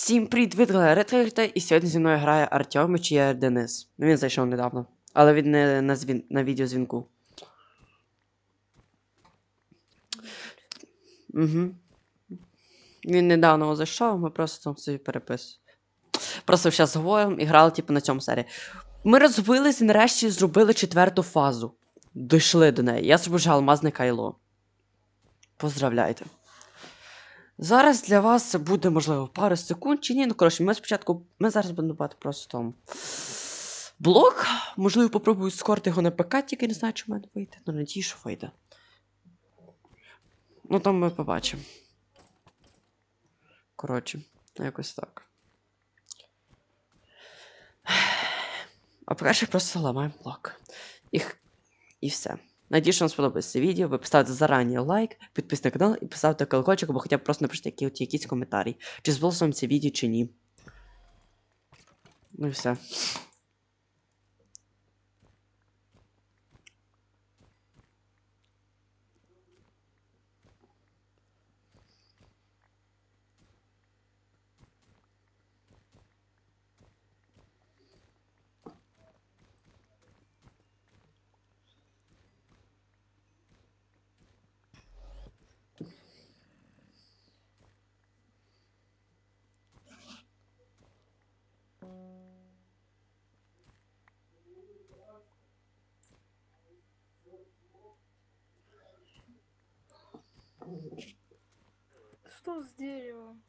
Всім привіт, ви Ретвірта, і сьогодні зі мною грає Артемич і Денис. Ну, він зайшов недавно. Але він не на, звін... на відеозвінку. Угу. Він недавно зайшов, ми просто там собі переписуємо. Просто зараз говоримо і грали, типу, на цьому серії. Ми розвились і нарешті зробили четверту фазу. Дійшли до неї. Я зробив алмазне кайло. Поздравляйте. Зараз для вас це буде, можливо, пару секунд чи ні. Ну, коротше, ми спочатку. Ми зараз будемо бати просто. Блок. Можливо, попробую скорити його на ПК, тільки не знаю, чи в мене вийде. Ну, надію, що вийде. Ну, там ми побачимо. Коротше, якось так. А по-перше, просто ламаємо блок. І, і все. Надію, що вам сподобається це відео. Ви поставте зарані лайк, підписуйтесь на канал і поставте колокольчик, або хоча б просто напишіть які, от якийсь коментарі. Чи сподобалося вам це відео, чи ні. Ну і все. С деревом?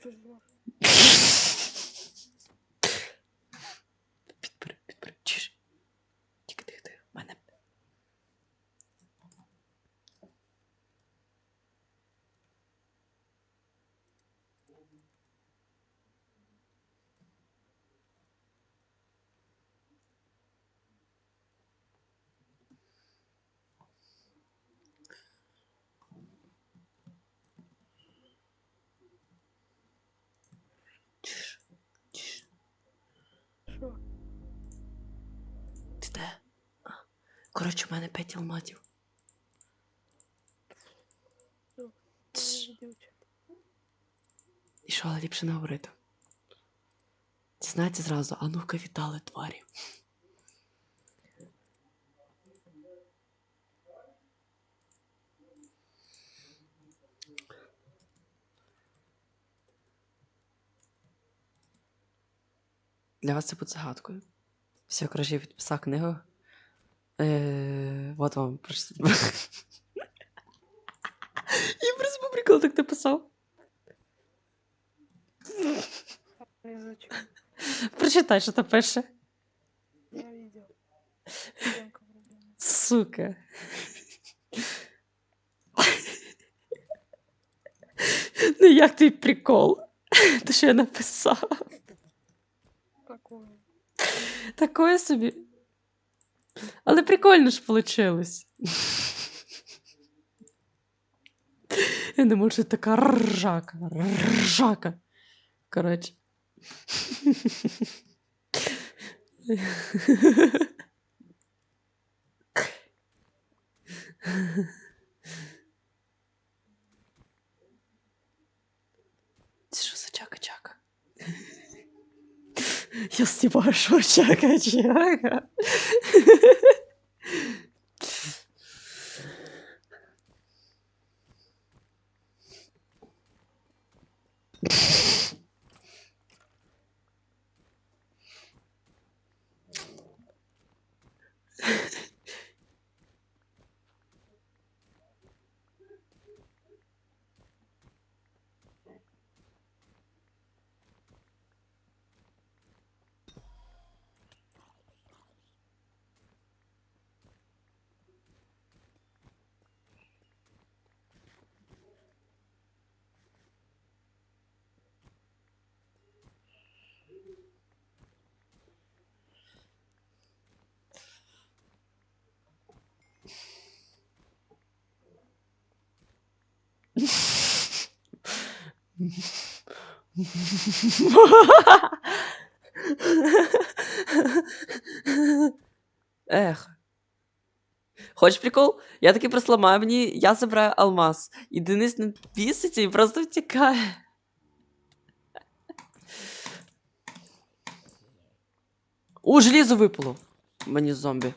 说实话 Что? Ти де? Коротше, у мене 5 алмазів. І що, але ліпше не говорити. Дізнайте зразу, а ну-ка вітали тварі. Для вас це буде загадкою. Все, я підписав книгу. Е, вот вам просто. Я просто по приколу так написав. Зачем? Прочитай, що там пише. Я видел. Сука. Ну як твій прикол? Те, що я написав. Такое собі. Але прикольно ж получилось. Я не можу, така ржака. Ржака. Коротше. よしば说这个这个。you Ех. Хочеш прикол? Я таки просто ламаю мені, я забираю алмаз. І Денис не біситься і просто втікає. У, желізо випало. Мені зомбі.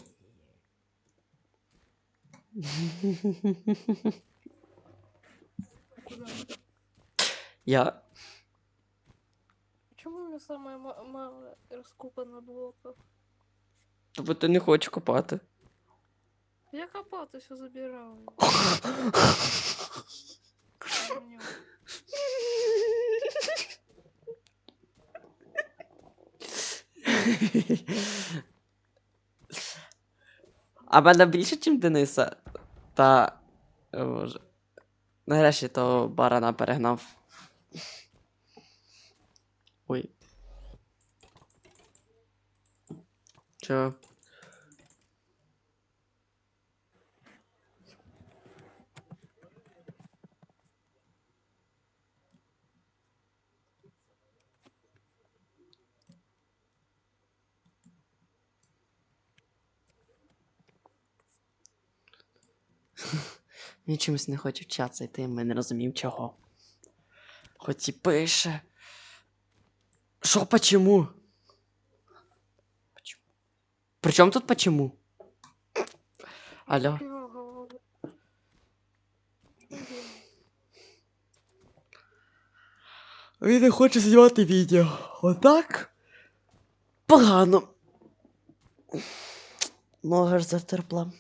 Я. Почему у меня самая ма- мало раскопано блоков? Тобто ти не хочеш копати. Я копал, ты все забирал. Понял. А мене більше, ніж Дениса. Та. о, Боже. Нарешті того барана перегнав. Ой. Він чимось не хоче вчатися йти, ми не розуміємо чого. Хоч і пише. Що почему? Почему? При чому тут почему? Алло. Він не хоче знімати відео. Отак? Погано. Нога ж затерпла.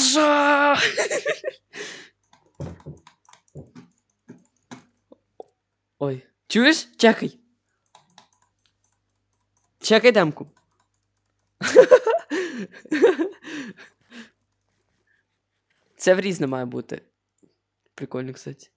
Рожа! Ой, чуєш? Чекай. Чекай демку. Це в різне має бути. Прикольно, кстати.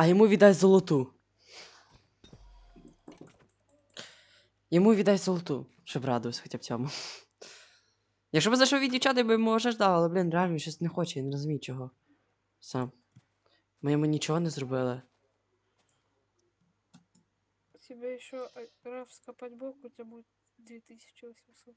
А йому віддай золоту. Йому віддай золоту, щоб радувався хоча б цьому. Якщо б зайшов від дівчат, я би вже ждав, але, блін, реально щось не хоче, я не розумію чого. Сам. Ми йому нічого не зробили. Тебе еще раз скопать блок, у тебя будет 2800.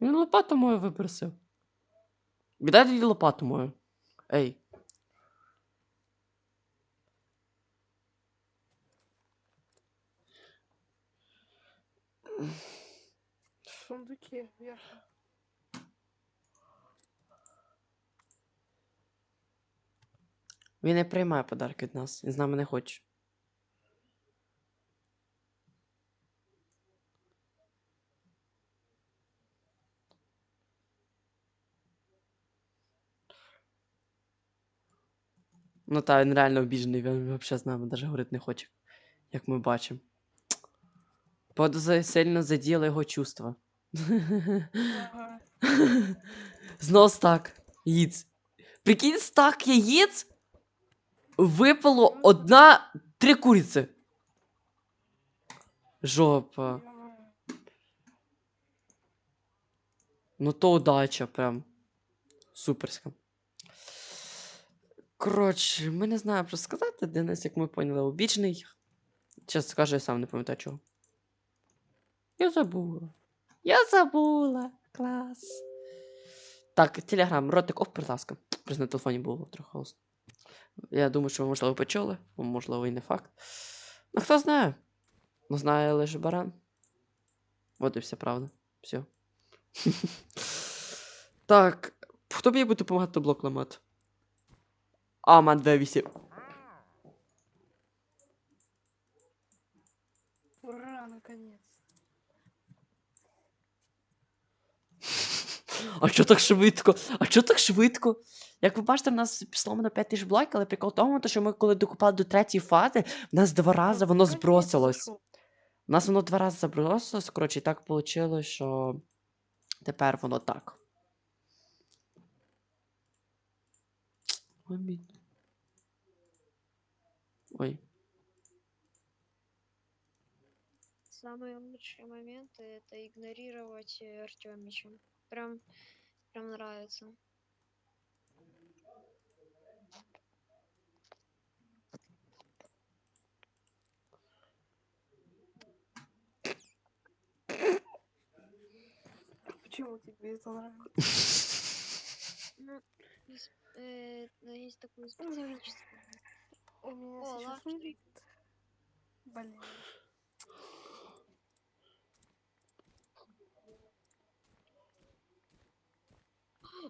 Він лопату мою випросив. Віддай тоді лопату мою. Ей. В сундуке, верно. Він не приймає подарки від нас. Він з нами не хоче. Ну та він реально обіжений, він взагалі з нами навіть говорити не хоче, як ми бачимо. Подоза сильно задіяла його чувства. Ага. Знов стак яїць. Прикинь, стак яєць випало одна три куриці. Жопа. Ну то удача прям. Суперська. Коротше, ми не знаємо, що сказати. Денис, як ми поняли, обічний. Чесно скажу, я сам не пам'ятаю чого. Я забула. Я забула. Клас. Так, телеграм, ротик оф, будь ласка. Просто на телефоні було трохи голосно. Я думаю, що ви, можливо, почули, можливо, і не факт. Ну, хто знає? Ну, знає лише баран. От і вся правда. Все. так. Хто мені буде допомагати блок ламати? А, ман 2 Ура, наконец. А чо так швидко? А чо так швидко? Як ви бачите, в нас пішло на 5 тисяч блоків, але прикол в тому, що ми коли докупали до третьої фази, в нас два рази воно збросилось. У нас воно два рази забросилось, коротше, і так вийшло, що тепер воно так. Амінь. Ой. Самые лучшие моменты это игнорировать э, Артемича. Прям, прям нравится. Почему тебе это нравится? Ну, есть, э, ну, есть такое специфическое. У меня О, сейчас лавочка. вылет. Блин.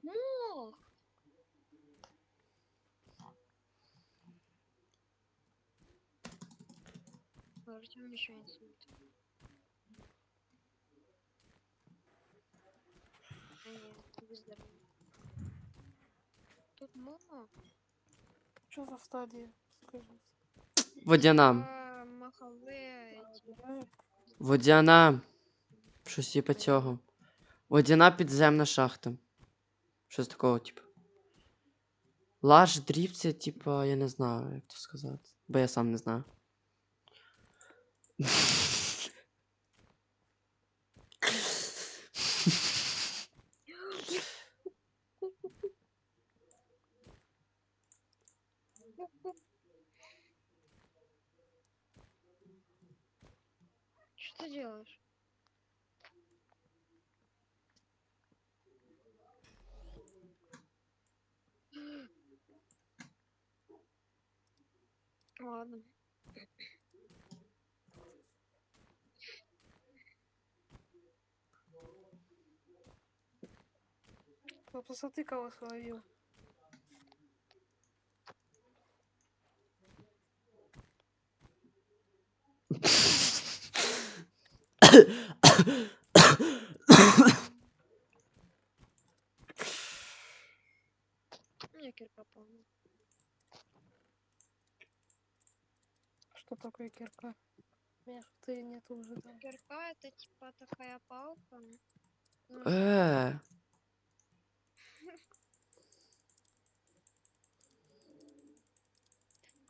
Мох! Артем еще инсульт. А нет. Тут мох. Что за стадия? Водяна. Водяна. Щось типу цього. Водяна підземна шахта. Щось такого, типу. Лаж дріб це, типа, я не знаю, як то сказати. Бо я сам не знаю. Что делаешь? Ладно. ну посмотри, кого словил. Мне кирка. Что такое кирка? У ты нет уже там. Кирка это типа такая палка. Э.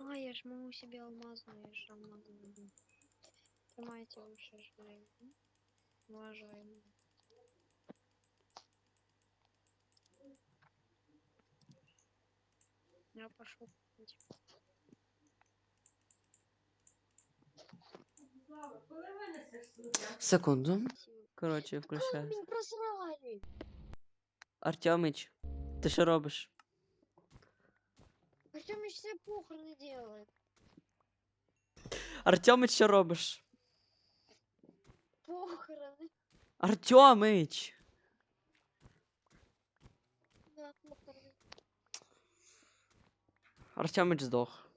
А, я жму себе алмазную, я же алмазную понимаете вообще, что я уважаемый. Я пошел. Секунду. Короче, включаю. Артемыч, ты что робишь? Артемыч все похороны делает. Артемыч, що робиш? Похороны. Артемыч! Артемыч похороны.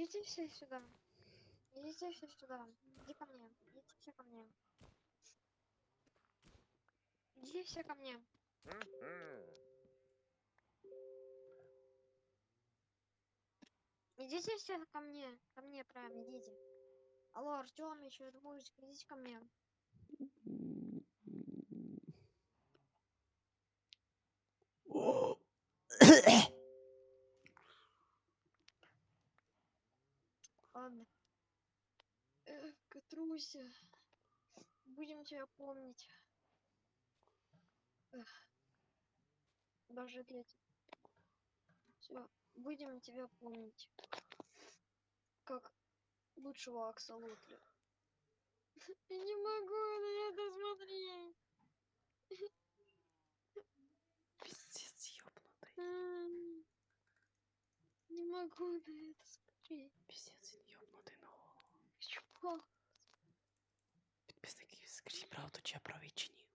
Идите все сюда. Идите все сюда. Иди ко мне. Идите все ко мне. Иди все ко мне. Идите все ко мне. Ко мне прям идите. Алло, Артем, еще Мужик, идите ко мне. Ладно. Эх, Катруся. Будем тебя помнить. Эх. Даже тебя. Все, будем тебя помнить. Как лучшего аксолотля. Я не могу на это смотреть. Пиздец, ёбнутий. М, Не могу на это смотреть. Пиздец, він ёбнутий на голову. Чувак Підписники, скажіть правду, чи я правий чи ні.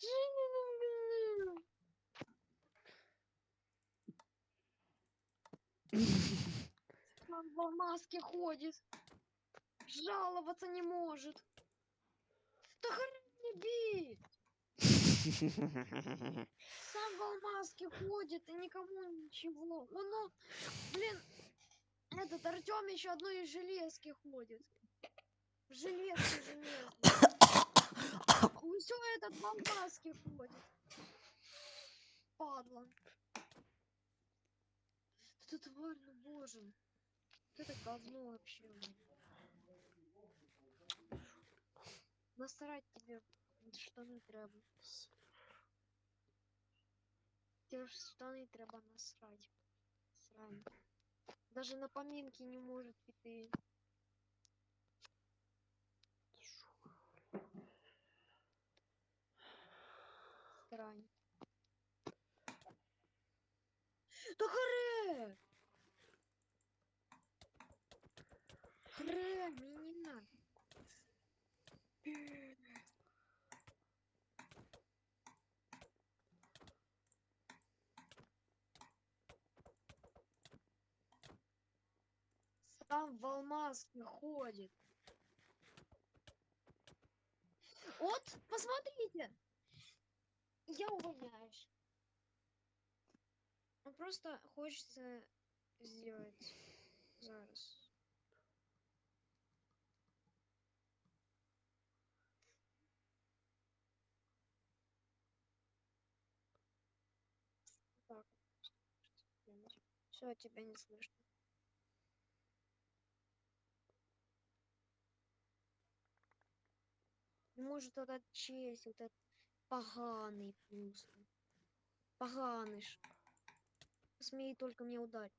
Женя, ну, Он в маске ходит. Жаловаться не может. Да хрен не бить. Сам в маске ходит и никому ничего. Он, ну, блин, этот Артем еще одной из железки ходит. В железке железной. Все этот в маске ходит. Падла. Ты тварь, ну боже. Это говно вообще. Насрать тебе штаны треба. Тебе штаны треба насрать. Срань. Даже на поминки не может піти. стороні. Та харе! Харе, мені. Сам в алмаз ходит. Вот, посмотрите! Я увольняюсь. Ну, Просто хочется сделать зараз. Так. Все, тебя не слышно. Может, этот честь, вот этот поганый просто. Поганый ж. Смей только мне ударить.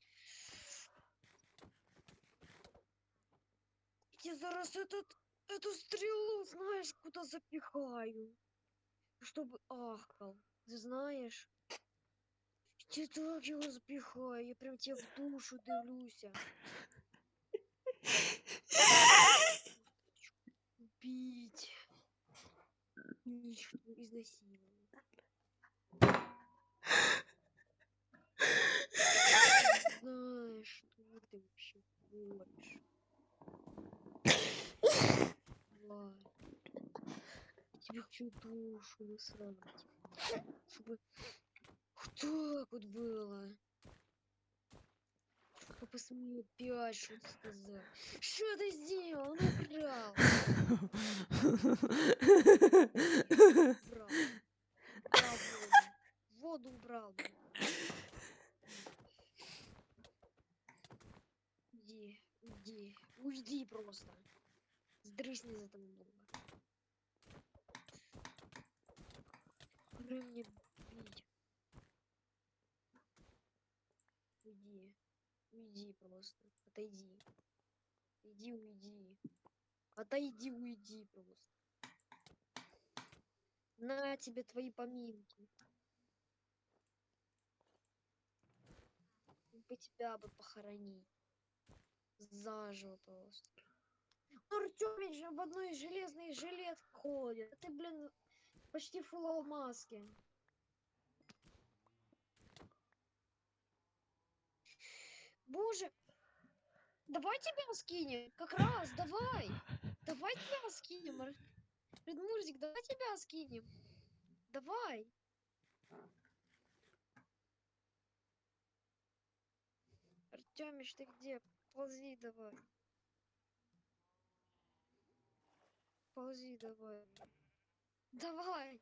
Я зараз этот, эту стрелу, знаешь, куда запихаю. Чтобы ахал. Ты знаешь? Я так его запихаю, я прям тебе в душу дивлюся. Убить. Ничего, изнасиловать. Знаешь, что ты вообще? Тварь. Тебе хочу душу насрать. Чтобы вот так вот было папа посмеет пять, что ты сказал. Что ты сделал? Он украл. Украл. Воду убрал. Иди, иди, уйди просто. Сдрысни за тобой. Открой Уйди просто. Отойди. Иди, уйди. Отойди, уйди просто. На тебе твои поминки. Бы тебя бы похоронить. Заживо просто. Артемич же в одной железной жилет ходит. А ты, блин, почти фул алмазки. Боже. Давай тебя скинем. Как раз, давай. Давай тебя скинем. Предмурзик, давай тебя скинем. Давай. Артемич, ты где? Ползи давай. Ползи давай. Давай.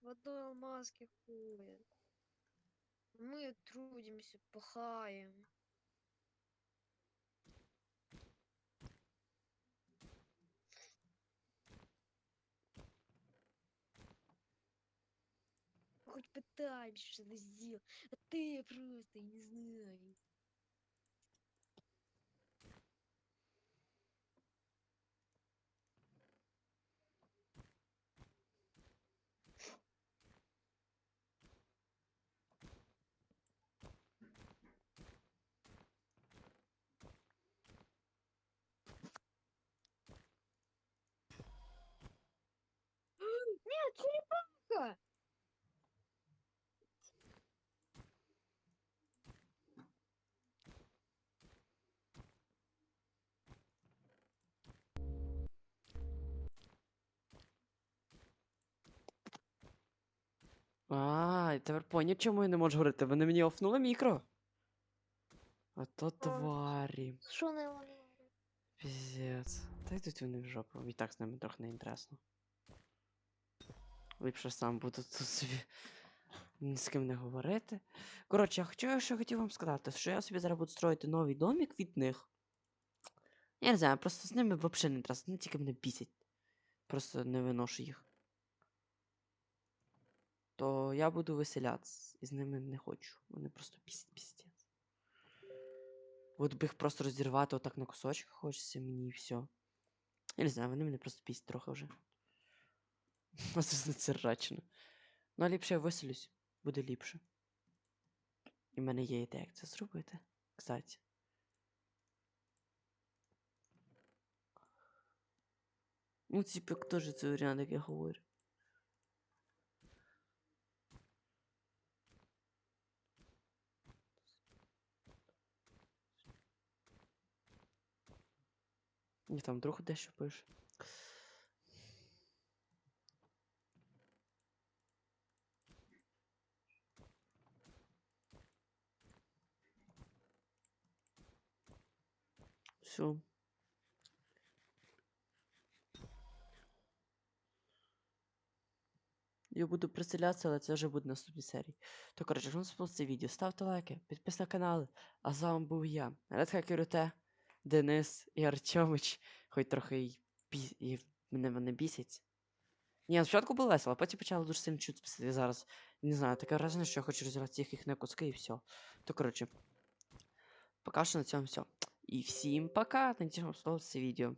В одной алмазке ходят. Мы трудимся, пахаем. Хоть пытаемся что-то сделать, а ты просто не знаю. Тепер поняв, чому я не можу говорити. Вони мені офнули мікро. А то тварі. Что на его Піздець. Та йдуть вони в жопу. І так з ними трохи не інтересно. Ліпше сам буду тут собі ні з ким не говорити. Коротше, я хочу, що хотів вам сказати, що я собі зараз буду строїти новий домик від них. Я не знаю, просто з ними взагалі не інтересно, вони тільки мене бісять. Просто не виношу їх. То я буду веселятися. І з ними не хочу. Вони просто піздець. От би їх просто розірвати отак на кусочки хочеться мені і все. Я не знаю, вони мене просто бісять трохи вже. Це циррачно. Ну, а ліпше я виселюсь, буде ліпше. І в мене є ідея, як це зробити. Кстати. Ну, ціпик теж це варіант, як я говорю. Ні, там друг дещо пише. Все. Я буду приселятися, але це вже буде наступній серії. То, коротше, вам сподобалося це відео, ставте лайки, підписуйтесь на канал. А з вами був я, Редхакер Денис і Артемич. Хоч трохи і, бі... і мене вони бісять. Ні, спочатку було весело, а потім почало дуже сильно чути писати зараз. Не знаю, таке враження, що я хочу розірвати їх на куски і все. То коротше. Поки що на цьому все. І всім пока. Надіюсь, вам сподобалося це відео.